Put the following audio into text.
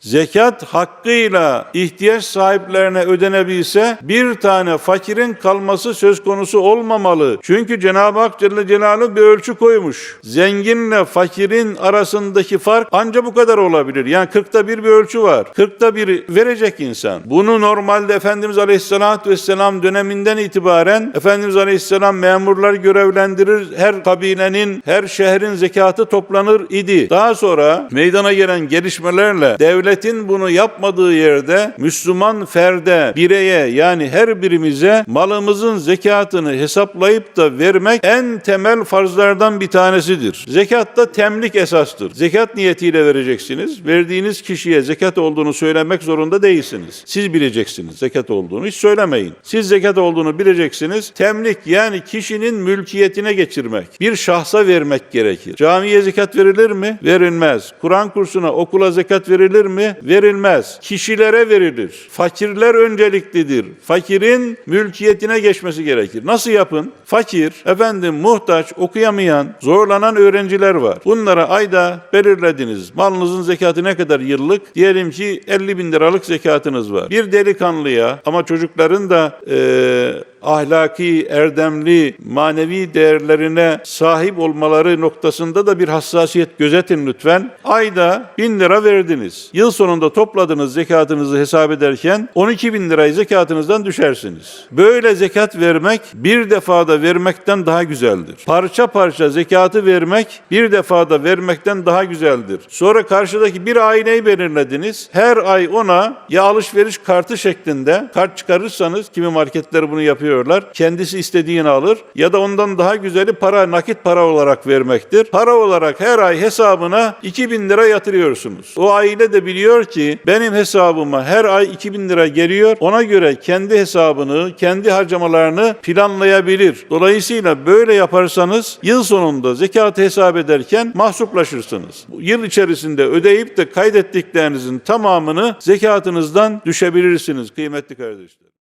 zekat hakkıyla ihtiyaç sahiplerine ödenebilse bir tane fakirin kalması söz konusu olmamalı. Çünkü Cenab-ı Hak Celle Celaluhu bir ölçü koymuş. Zenginle fakirin arasındaki fark anca bu kadar olabilir. Yani 40'ta bir bir ölçü var. 40'ta bir verecek insan. Bunu normalde Efendimiz Aleyhisselatü Vesselam döneminden itibaren Efendimiz Aleyhisselam memurlar görevlendirir. Her kabilenin, her şehrin zekatı toplanır idi. Daha sonra meydana gelen gelişmelerle devletin bunu yapmadığı yerde Müslüman ferde, bireye yani her birimize malımızın zekatını hesaplayıp da vermek en temel farzlardan bir tanesidir. Zekat da temlik esastır. Zekat niyetiyle vereceksiniz. Verdiğiniz kişiye zekat olduğunu söylemek zorunda değilsiniz. Siz bileceksiniz zekat olduğunu. Hiç söylemeyin. Siz zekat olduğunu bileceksiniz. Temlik yani kişinin mülkiyetine geçirmek. Bir şahsa vermek gerekir. Camiye zekat verilir mi? Verilmez. Kur'an kursuna, okula zekat verilir mi? Verilmez. Kişilere verilir. Fakirler önceliklidir. Fakirin mülkiyetine geçmesi gerekir. Nasıl yapın? Fakir, efendim muhtaç, okuyamayan, zorlanan öğrenciler var. Bunlara ayda belirlediniz. Malınızın zekatı ne kadar yıllık? Diyelim ki 50 bin liralık zekatınız var. Bir delikanlıya ama çocukların da eee ahlaki, erdemli, manevi değerlerine sahip olmaları noktasında da bir hassasiyet gözetin lütfen. Ayda bin lira verdiniz. Yıl sonunda topladığınız zekatınızı hesap ederken 12 bin lirayı zekatınızdan düşersiniz. Böyle zekat vermek bir defada vermekten daha güzeldir. Parça parça zekatı vermek bir defada vermekten daha güzeldir. Sonra karşıdaki bir aileyi belirlediniz. Her ay ona ya alışveriş kartı şeklinde kart çıkarırsanız kimi marketler bunu yapıyorlar. Kendisi istediğini alır ya da ondan daha güzeli para nakit para olarak vermektir. Para olarak her ay hesabına 2000 lira yatırıyorsunuz. O aile de biliyor ki benim hesabıma her ay 2000 lira geliyor. Ona göre kendi hesabını, kendi harcamalarını planlayabilir. Dolayısıyla böyle yaparsanız yıl sonunda zekatı hesap ederken mahsuplaşırsınız. Yıl içerisinde ödeyip de kaydettiklerinizin tamamını zekatınızdan düşebilirsiniz kıymetli kardeşler.